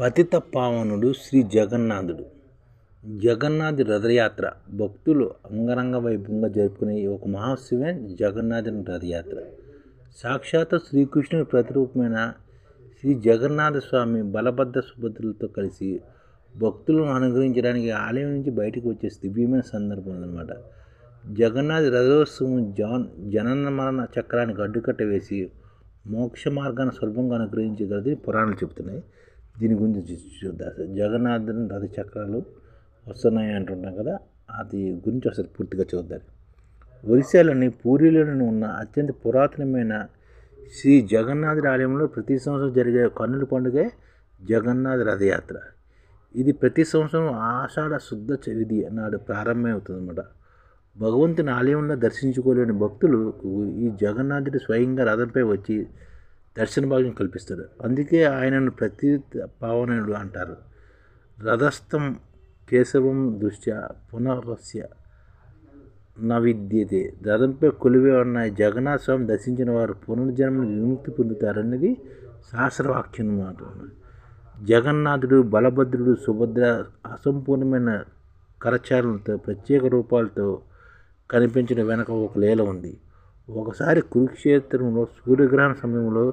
పతిత పావనుడు శ్రీ జగన్నాథుడు. జగన్నాథి రథయాత్ర భక్తులు అంగరంగ వైభవంగా జరుపుకునే ఒక మహోత్సవమే జగన్నాథుని రథయాత్ర. సాక్షాత్తు శ్రీకృష్ణుని ప్రతిరూపమైన శ్రీ జగన్నాథ స్వామి బలభద్ర సుభద్రులతో కలిసి భక్తులను అనుగ్రహించడానికి ఆలయం నుంచి బయటకు వచ్చే దివ్యమైన సందర్భం అన్నమాట జగన్నాథ్ రథోత్సవం జాన్ జనన మరణ చక్రానికి అడ్డుకట్ట వేసి మోక్ష మార్గాన్ని సులభంగా అనుగ్రహించగలదని పురాణాలు చెబుతున్నాయి. దీని గురించి చూద్దాం? జగన్నాథుని రథ చక్రాలు వస్తున్నాయి అంటుంటాం కదా అది గురించి ఒకసారి పూర్తిగా చూద్దాం. ఒరిస్సాలోని పూరిలోని ఉన్న అత్యంత పురాతనమైన శ్రీ జగన్నాథుడి ఆలయంలో ప్రతి సంవత్సరం జరిగే కన్నుల పండుగే జగన్నాథ రథయాత్ర. ఇది ప్రతి సంవత్సరం ఆషాఢ శుద్ధ విధి నాడు ప్రారంభమవుతుంది అన్నమాట భగవంతుని ఆలయంలో దర్శించుకోలేని భక్తులకు ఈ జగన్నాథుడు స్వయంగా రథంపై వచ్చి దర్శన భాగ్యం కల్పిస్తాడు అందుకే ఆయనను ప్రతి పావనుడు అంటారు. రథస్థం కేశవం దృష్ట్యా పునరస్య నవిద్యతే. రథంపై కొలివే ఉన్న జగన్నాథ స్వామి దర్శించిన వారు పునర్జన్మ విముక్తి పొందుతారన్నది శాస్త్రవాక్యం మాట జగన్నాథుడు బలభద్రుడు సుభద్ర అసంపూర్ణమైన కరచాలతో ప్రత్యేక రూపాలతో కనిపించిన వెనక ఒక లీల ఉంది. ఒకసారి కురుక్షేత్రంలో సూర్యగ్రహణ సమయంలో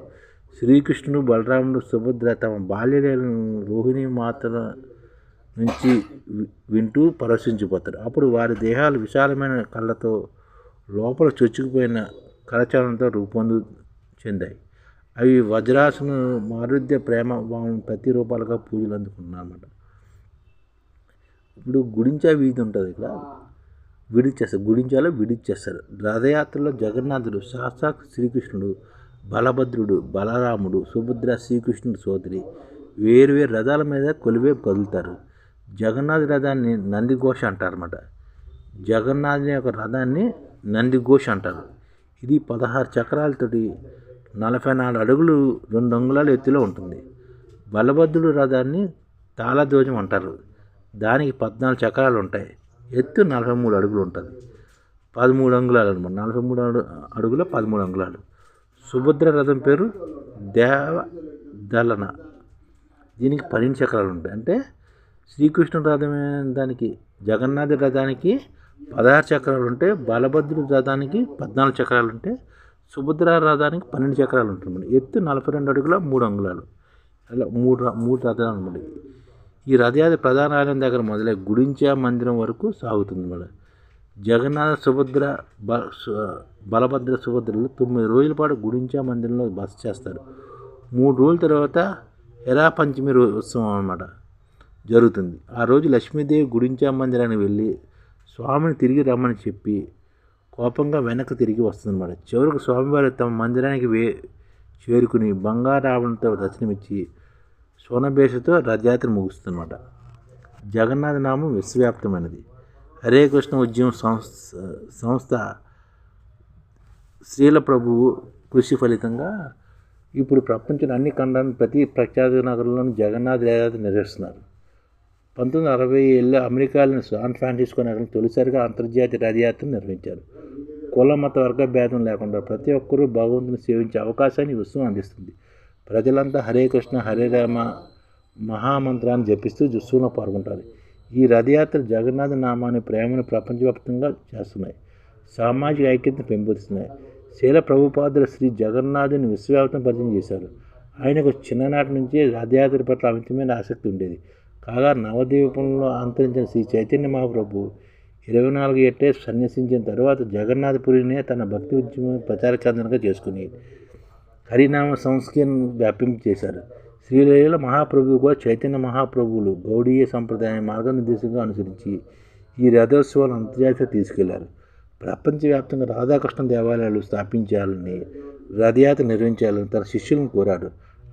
శ్రీకృష్ణుడు బలరాముడు సుభద్ర తమ బాల్యలీలను రోహిణి మాతల నుంచి వింటూ పరవశించిపోతారు. అప్పుడు వారి దేహాలు విశాలమైన కళ్ళతో లోపల చొచ్చుకుపోయిన కరచాలంతో రూపొందు చెందాయి. అవి వజ్రాసును మారుద్య ప్రేమ భావం ప్రతి రూపాలుగా పూజలు అందుకున్నారన్నమాట ఇప్పుడు గుడించా వీధి ఉంటుంది ఇక్కడ. విడిచేస్తారు. గుడించాలో విడిచేస్తారు. రథయాత్రలో జగన్నాథుడు సాక్షాత్ శ్రీకృష్ణుడు బలభద్రుడు బలరాముడు సుభద్ర శ్రీకృష్ణుడు సోదరి వేరువేరు రథాల మీద కొలివే కదులుతారు. జగన్నాథ్ రథాన్ని నందిఘోష అంటారన్నమాట. జగన్నాథుని యొక్క రథాన్ని నందిఘోష అంటారు. ఇది పదహారు చక్రాలతోటి నలభై నాలుగు అడుగులు రెండు అంగుళాల ఎత్తులో ఉంటుంది. బలభద్రుడు రథాన్ని తాళధ్వజం అంటారు. దానికి పద్నాలుగు చక్రాలు ఉంటాయి. ఎత్తు నలభై మూడు అడుగులు ఉంటుంది. పదమూడు అంగుళాలు అనమాట. నలభై మూడు అడు అడుగుల పదమూడు అంగుళాలు. సుభద్ర రథం పేరు దేవ దళన దీనికి పన్నెండు చక్రాలు ఉంటాయి. అంటే శ్రీకృష్ణ రథమైన దానికి జగన్నాథ రథానికి పదహారు చక్రాలు ఉంటే బలభద్రుడి రథానికి పద్నాలుగు చక్రాలు ఉంటే సుభద్ర రథానికి పన్నెండు చక్రాలు ఉంటుంది ఎత్తు నలభై రెండు అడుగుల మూడు అంగుళాలు. అలా మూడు మూడు రథాలు అనమాట. ఈ రథయాత్ర ప్రధాన ఆలయం దగ్గర మొదలై గుడించా మందిరం వరకు సాగుతుంది మన జగన్నాథ సుభద్ర బ బలభద్ర సుభద్రలు తొమ్మిది రోజుల పాటు గుడించా మందిరంలో బస చేస్తారు. మూడు రోజుల తర్వాత ఎరా పంచమి రోజు ఉత్సవం అనమాట జరుగుతుంది. ఆ రోజు లక్ష్మీదేవి గుడించా మందిరానికి వెళ్ళి స్వామిని తిరిగి రమ్మని చెప్పి కోపంగా వెనక్కి తిరిగి వస్తుందన్నమాట చివరికి స్వామివారు తమ మందిరానికి వే చేరుకుని బంగారావణతో దర్శనమిచ్చి సోనబేషతో రథయాత్ర ముగుస్తుందన్నమాట. జగన్నాథ నామం విశ్వవ్యాప్తమైనది. హరే కృష్ణ ఉద్యమం సంస్థ సంస్థ శ్రీల ప్రభువు కృషి ఫలితంగా ఇప్పుడు ప్రపంచంలో అన్ని ఖండాలను ప్రతి ప్రఖ్యాత నగరంలోని జగన్నాథ్ రథయాత్ర నిర్వహిస్తున్నారు. పంతొమ్మిది అరవై ఏళ్ళలో అమెరికాలోని సాన్ ఫ్రాన్సిస్కో నగరం తొలిసారిగా అంతర్జాతీయ రథయాత్ర నిర్వహించారు. కుల మత వర్గ భేదం లేకుండా ప్రతి ఒక్కరూ భగవంతుని సేవించే అవకాశాన్ని ఉత్సవం అందిస్తుంది. ప్రజలంతా హరే కృష్ణ హరే రామ మహామంత్రాన్ని జపిస్తూ జుస్సులో పాల్గొంటారు. ఈ రథయాత్ర జగన్నాథ నామాన్ని ప్రేమను ప్రపంచవ్యాప్తంగా చేస్తున్నాయి. సామాజిక ఐక్యతను పెంపొందిస్తున్నాయి. శీల ప్రభుపాదులు శ్రీ జగన్నాథుని విశ్వవ్యాప్తం పరిచయం చేశారు. ఆయనకు చిన్ననాటి నుంచే రథయాత్ర పట్ల అమితమైన ఆసక్తి ఉండేది. కాగా నవద్వీపంలో అంతరించిన శ్రీ చైతన్య మహాప్రభు ఇరవై నాలుగు ఎట్టే సన్యసించిన తర్వాత జగన్నాథపురినే తన భక్తి ఉద్యమం ప్రచార కేంద్రంగా చేసుకుని హరినామ సంస్కరణ వ్యాపింపు చేశారు. శ్రీలీల మహాప్రభువు కూడా చైతన్య మహాప్రభువులు గౌడీయ సంప్రదాయ మార్గనిర్దేశంగా అనుసరించి ఈ రథోత్సవాలను అంతర్జాతీయ తీసుకెళ్ళారు. ప్రపంచవ్యాప్తంగా రాధాకృష్ణ దేవాలయాలు స్థాపించాలని రథయాత్ర నిర్వహించాలని తన శిష్యులను కోరాడు.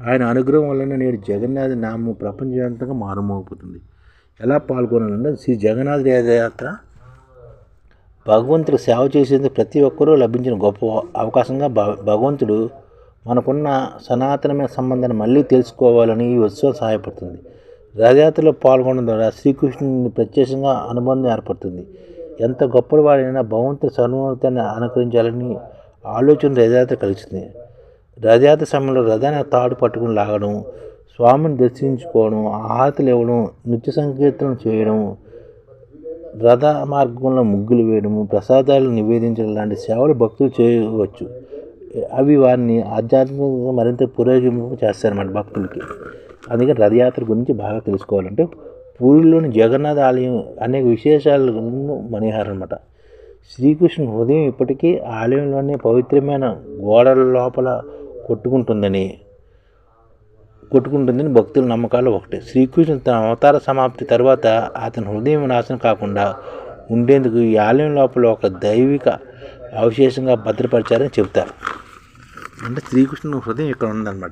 ఆయన అనుగ్రహం వలన నేడు జగన్నాథ నామం ప్రపంచవ్యాప్తంగా మారుమోగిపోతుంది. ఎలా పాల్గొనాలంటే శ్రీ జగన్నాథ రథయాత్ర భగవంతుడు సేవ చేసేందుకు ప్రతి ఒక్కరూ లభించిన గొప్ప అవకాశంగా భగవంతుడు మనకున్న సనాతనమైన సంబంధాన్ని మళ్ళీ తెలుసుకోవాలని ఈ ఉత్సవం సహాయపడుతుంది. రథయాత్రలో పాల్గొనడం ద్వారా శ్రీకృష్ణుని ప్రత్యేకంగా అనుబంధం ఏర్పడుతుంది. ఎంత గొప్పటి వాడైనా భగవంతుడి అనుకరించాలని ఆలోచన రథయాత్ర కలిసింది రథయాత్ర సమయంలో రథాన్ని తాడు పట్టుకుని లాగడం స్వామిని దర్శించుకోవడం ఆహతులు ఇవ్వడం నృత్య సంకీర్తనం చేయడం రథ మార్గంలో ముగ్గులు వేయడము ప్రసాదాలు నివేదించడం లాంటి సేవలు భక్తులు చేయవచ్చు. అవి వారిని ఆధ్యాత్మికంగా మరింత పురోగమింపు చేస్తారన్నమాట భక్తులకి. అందుకని రథయాత్ర గురించి బాగా తెలుసుకోవాలంటే పూరిలోని జగన్నాథ ఆలయం అనేక విశేషాలను మణిహారం అనమాట శ్రీకృష్ణుని హృదయం ఇప్పటికీ ఆలయంలోనే పవిత్రమైన గోడల లోపల కొట్టుకుంటుందని కొట్టుకుంటుందని భక్తుల నమ్మకాలు ఒకటి. శ్రీకృష్ణుడు తన అవతార సమాప్తి తర్వాత అతని హృదయం నాశనం కాకుండా ఉండేందుకు ఈ ఆలయం లోపల ఒక దైవిక అవశేషంగా భద్రపరిచారని చెబుతారు. అంటే శ్రీకృష్ణుని హృదయం ఇక్కడ ఉందన్నమాట.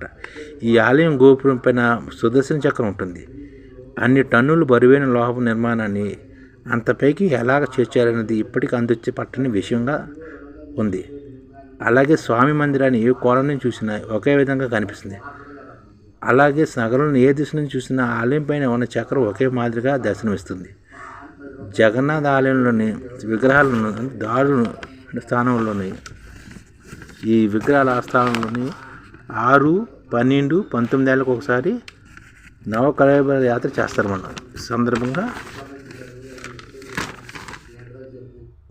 ఈ ఆలయం గోపురం పైన సుదర్శన చక్రం ఉంటుంది. అన్ని టన్నులు బరువైన లోహపు నిర్మాణాన్ని అంతపైకి ఎలాగ చేర్చారనేది ఇప్పటికీ అందొచ్చే పట్టని విషయంగా ఉంది. అలాగే స్వామి మందిరాన్ని ఏ కోణం నుంచి చూసినా ఒకే విధంగా కనిపిస్తుంది. అలాగే నగరంలో ఏ దిశ నుంచి చూసినా ఆలయం పైన ఉన్న చక్రం ఒకే మాదిరిగా దర్శనమిస్తుంది. జగన్నాథ ఆలయంలోని విగ్రహాలను దారులు స్థానంలోని ఈ విగ్రహాల ఆస్థానంలోని ఆరు పన్నెండు పంతొమ్మిది ఏళ్ళకు ఒకసారి నవకళేబర యాత్ర చేస్తారు మనం సందర్భంగా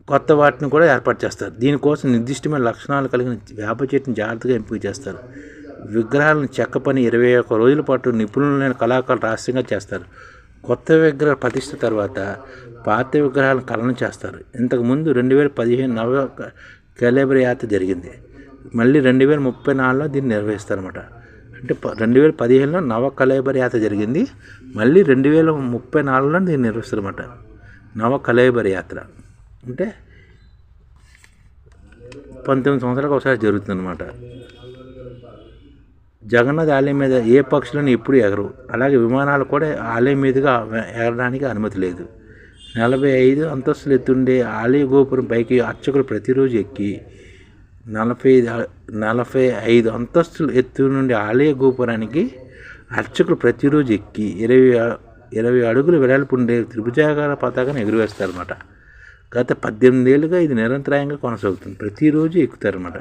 కొత్త వాటిని కూడా ఏర్పాటు చేస్తారు. దీనికోసం నిర్దిష్టమైన లక్షణాలు కలిగిన వేప చెట్టుని జాగ్రత్తగా ఎంపిక చేస్తారు. విగ్రహాలను చెక్క పని ఇరవై ఒక్క రోజుల పాటు నిపుణులైన కళాకారులు రహస్యంగా చేస్తారు. కొత్త విగ్రహ ప్రతిష్ట తర్వాత పాత విగ్రహాలను కలనం చేస్తారు. ఇంతకుముందు రెండు వేల పదిహేను నవ కలేబర్ యాత్ర జరిగింది. మళ్ళీ రెండు వేల ముప్పై నాలుగులో దీన్ని నిర్వహిస్తారన్నమాట అంటే రెండు వేల పదిహేనులో నవ యాత్ర జరిగింది. మళ్ళీ రెండు వేల ముప్పై నాలుగులో దీన్ని నిర్వహిస్తారన్నమాట నవ కలైబర్ యాత్ర. అంటే పంతొమ్మిది సంవత్సరాలకు ఒకసారి జరుగుతుందన్నమాట. జగన్నాథ్ ఆలయం మీద ఏ పక్షులను ఎప్పుడు ఎగరు అలాగే విమానాలు కూడా ఆలయం మీదుగా ఎగరడానికి అనుమతి లేదు. నలభై ఐదు అంతస్తులు ఎత్తుండే ఆలయ గోపురం పైకి అర్చకులు ప్రతిరోజు ఎక్కి నలభై నలభై ఐదు అంతస్తులు ఎత్తు నుండి ఆలయ గోపురానికి అర్చకులు ప్రతిరోజు ఎక్కి ఇరవై ఇరవై అడుగులు వెడల్పు ఉండే త్రిభుజాకార పతాకాన్ని ఎగురవేస్తారన్నమాట. గత పద్దెనిమిది ఏళ్ళుగా ఇది నిరంతరాయంగా కొనసాగుతుంది. ప్రతిరోజు ఎక్కుతారన్నమాట.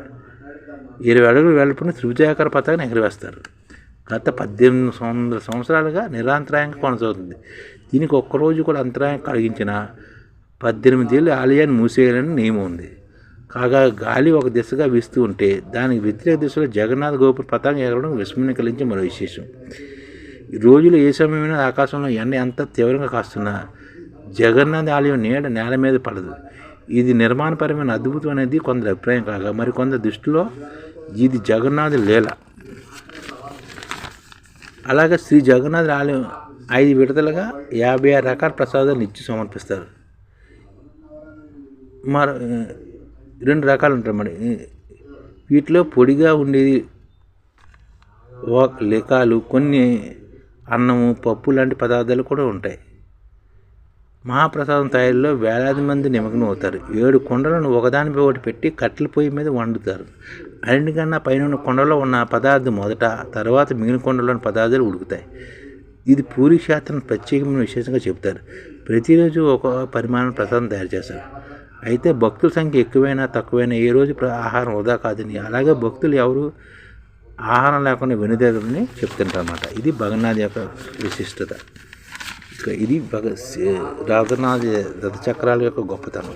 ఇరవై అడుగులు వెడల్పున త్రిభుజాకార పతాకాన్ని ఎగురవేస్తారు. గత పద్దెనిమిది వందల సంవత్సరాలుగా నిరంతరాయంగా కొనసాగుతుంది. దీనికి ఒక్కరోజు కూడా అంతరాయం కలిగించిన పద్దెనిమిది ఏళ్ళు ఆలయాన్ని మూసేయాలని నియమం ఉంది. కాగా గాలి ఒక దిశగా వీస్తూ ఉంటే దానికి వ్యతిరేక దిశలో జగన్నాథ్ గోపుర పతాకం ఎగరడం విస్మయం కలిగించే మరో విశేషం. రోజులు ఏ సమయమైనా ఆకాశంలో ఎండ ఎంత తీవ్రంగా కాస్తున్నా జగన్నాథ్ ఆలయం నీడ నేల మీద పడదు. ఇది నిర్మాణపరమైన అద్భుతం అనేది కొందరి అభిప్రాయం కాగా మరి కొందరి దృష్టిలో ఇది జగన్నాథ్ లీల. అలాగే శ్రీ జగన్నాథ్ ఆలయం ఐదు విడతలుగా యాభై ఆరు రకాల ప్రసాదాలు ఇచ్చి సమర్పిస్తారు. మరి రెండు రకాలు ఉంటాయి మరి వీటిలో పొడిగా ఉండేది లికాలు కొన్ని అన్నము పప్పు లాంటి పదార్థాలు కూడా ఉంటాయి. మహాప్రసాదం తయారీలో వేలాది మంది నిమగ్నం అవుతారు. ఏడు కొండలను ఒకదానిపై ఒకటి పెట్టి కట్టెల పొయ్యి మీద వండుతారు. అన్నిటికన్నా పైన ఉన్న కొండలో ఉన్న పదార్థం మొదట తర్వాత మిగిలిన కొండలోని పదార్థాలు ఉడుకుతాయి. ఇది పూరి క్షేత్రం ప్రత్యేకమైన విశేషంగా చెబుతారు. ప్రతిరోజు ఒక పరిమాణం ప్రసాదం తయారు చేస్తారు. అయితే భక్తుల సంఖ్య ఎక్కువైనా తక్కువైనా ఏ రోజు ఆహారం వృధా కాదని అలాగే భక్తులు ఎవరు ఆహారం లేకుండా వెనుదేగని చెప్తుంటారన్నమాట. ఇది భగన్నాథ్ యొక్క విశిష్టత. ఇది భగ రాధనాథ్ రథచక్రాల యొక్క గొప్పతనం.